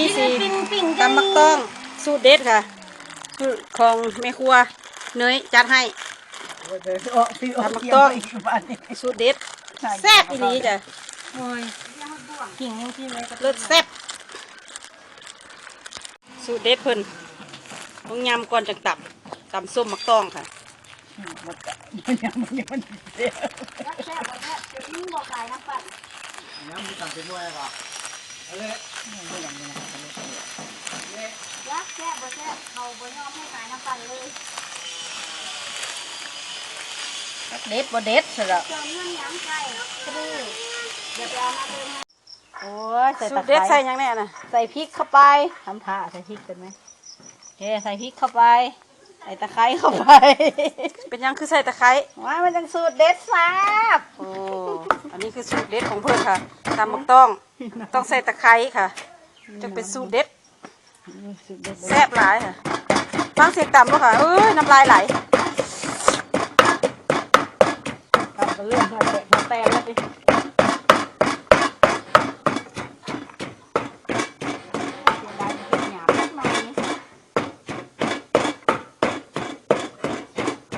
มื้อนี้สิตำมักต้องสูตรเด็ดค่ะคือของแม่ครัวเนยจัดให้ทำมักต้องสูตรเด็ดแซ่บอีหลีจ้ะโอ้ยกิ่งยังที่เลยก็เลิศแซ่บสูตรเด็ดเพิ่นต้องยำก่อนจังตับตำส้มมักต้องค่ะมันก็มันยังมันยังมันเสียน้ำมีการเป็นด้วยป่ะเอาเลย ยักแซ่บบ่แซ่บเขาบ่ยอมให้ขายน้ำปั่นเลยเด็ดบ่เด็ดสิละเจอเงื่อนย้ำไก่คือเดี๋ยวไปเอามาเติมให้โอ้ยใส่สูตะตรไคเด็ดใส่ร้ยังแน่น่ะใส่พริกเข้าไปทำผ้าใส่พริกกันไหมโอเคใส่พริกเข้าไป ใส่ตะไคร้เข้าไป เป็นยังคือใส่ตะไคร้ว้ามันจังสูตรเด็ดแซ่บโอ้ นนี้คือสูตรเด็ดของเพิ่นค่ะตำมักต้อง ต้องใส่ตะไคร้ค่ะจะเป็นสูตรเด็ดสูตรเด็ดแซ่บหลายค่ะฟังเสียงต่ำด้วยค่ะเอ้ยน้ำลายไหลทำกันเรื่องผัดเผ็ดผัดแตงแล้วดิ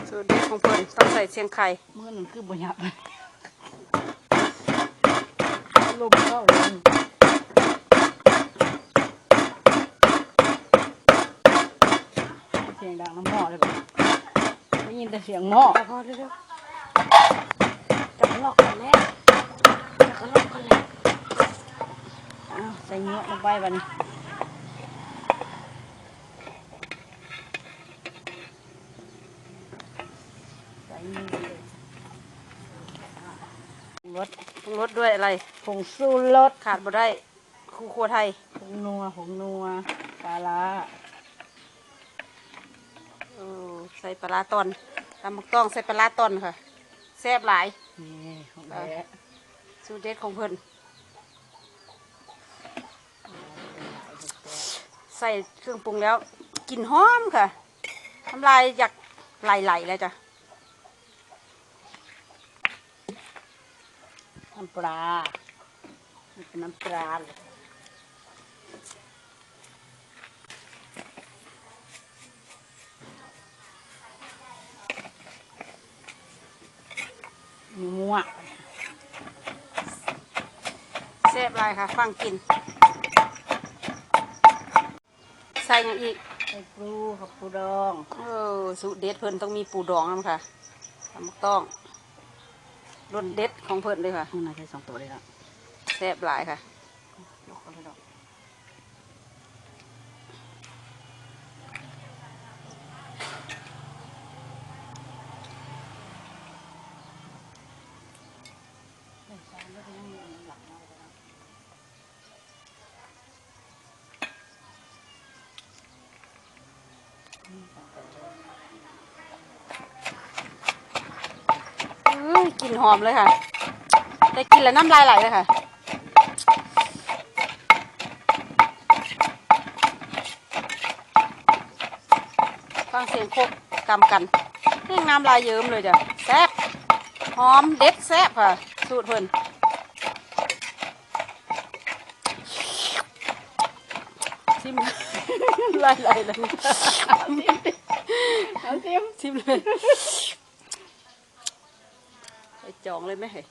สูตรเด็ดของเพิ่นต้องใส่เชียงไข่มือหนึ่งคือบุญยับ ลมเข้าเสียงดังน้ำหม้อเลยปะได้ยินแต่เสียงหม้อพอเร็วจับลอกกันแล้วจับลอกกันแล้วอ้าวใส่เนื้อลงไปบัดนี้ใส่เนื้อเลย รสๆปรุงรสด้วยอะไรผงสูรสขาดบ่ได้คู่ครัวไทยผงนัวผงนัวปลาร้าเออใส่ปลาร้าตอนตำมักต้องใส่ปลาร้าตอนค่ะแซ่บหลาย นี่ของแท้สูตรเด็ดของเพิ่นใส่เครื่องปรุงแล้วกลิ่นหอมค่ะน้ำลายอยากไหลๆเลยจ้ะ น้ำปลานี่เป็นน้ำปลาเลยงัวแซ่บหลายค่ะ ฟังกิน ใส่อย่างอีกไอ้ปลูกับปูดอง เออ สูตรเด็ดเพิ่นต้องมีปูดองนำค่ะตำมักต้อง รสเด็ดของเพิ่นเลยค่ะมันน่าใช้สองตัวเลยละแซ่บหลายค่ะยกกันเลยดอกเอ้ย กลิ่นหอมเลยค่ะได้กินแล้วน้ำลายไหลเลยค่ะฟังเสียงโคกกำกันเรื่องน้ำลายเยิ้มเลยจ้ะแซ่บหอมเด็ดแซ่บค่ะ สูตรเพิ่นชิมลายไหลเลยเอาเต็มชิมเลยไป จองเลยไหมเฮ้ย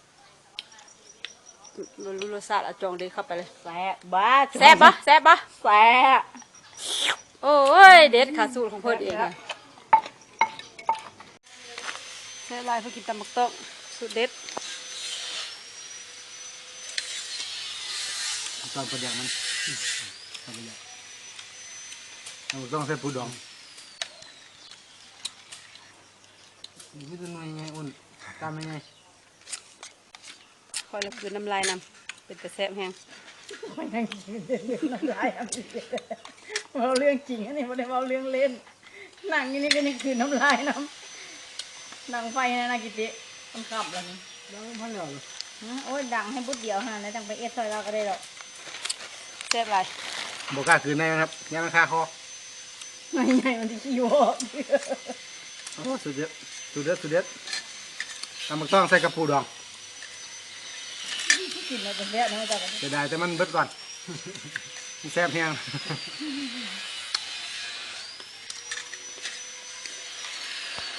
รู้รสชาติอาจองเด็เข้าไปเลย แซ่บบ้าแซ่บปะแซ่บปะแซ่บโอ้ย เด็ดค่ะสูตรของเพิ่นเองค่ะแซ่บลายเพื่อกินตำบักต้องสูตรเด็ดตอนประหยัดมันตอนประหยัดเราต้องใส่ปูดองนี่ไม่ต้ยังไงอุ่นตามยังไง คอยละคืนน้ำลายนำเป็นแต่แซ่บแห้งมันยังกินเรื่องน้ำลายอะเราเรื่องจริงอันนี้ไม่ได้เราเรื่องเล่นหนังอันนี้ก็ยังคือน้ำลายน้ำหนังไฟนะนากิติมันขับแล้วนี่แล้วพันเหลือฮะโอ้ยดังให้บุดเดียวฮะแล้วจังไปเอ็ดซอยเราก็ได้หรอกแซ่บลายบอกกล้าคืนได้ไหมครับยังราคาคอไม่ใหญ่มันที่ขี้วอกโอ้สุดเด็ดสุดเด็ดสุดเด็ดตำบักต้องใส่กระปูดอง จะได้แต่มันเบิดก่อน มันแซ่บแห้ง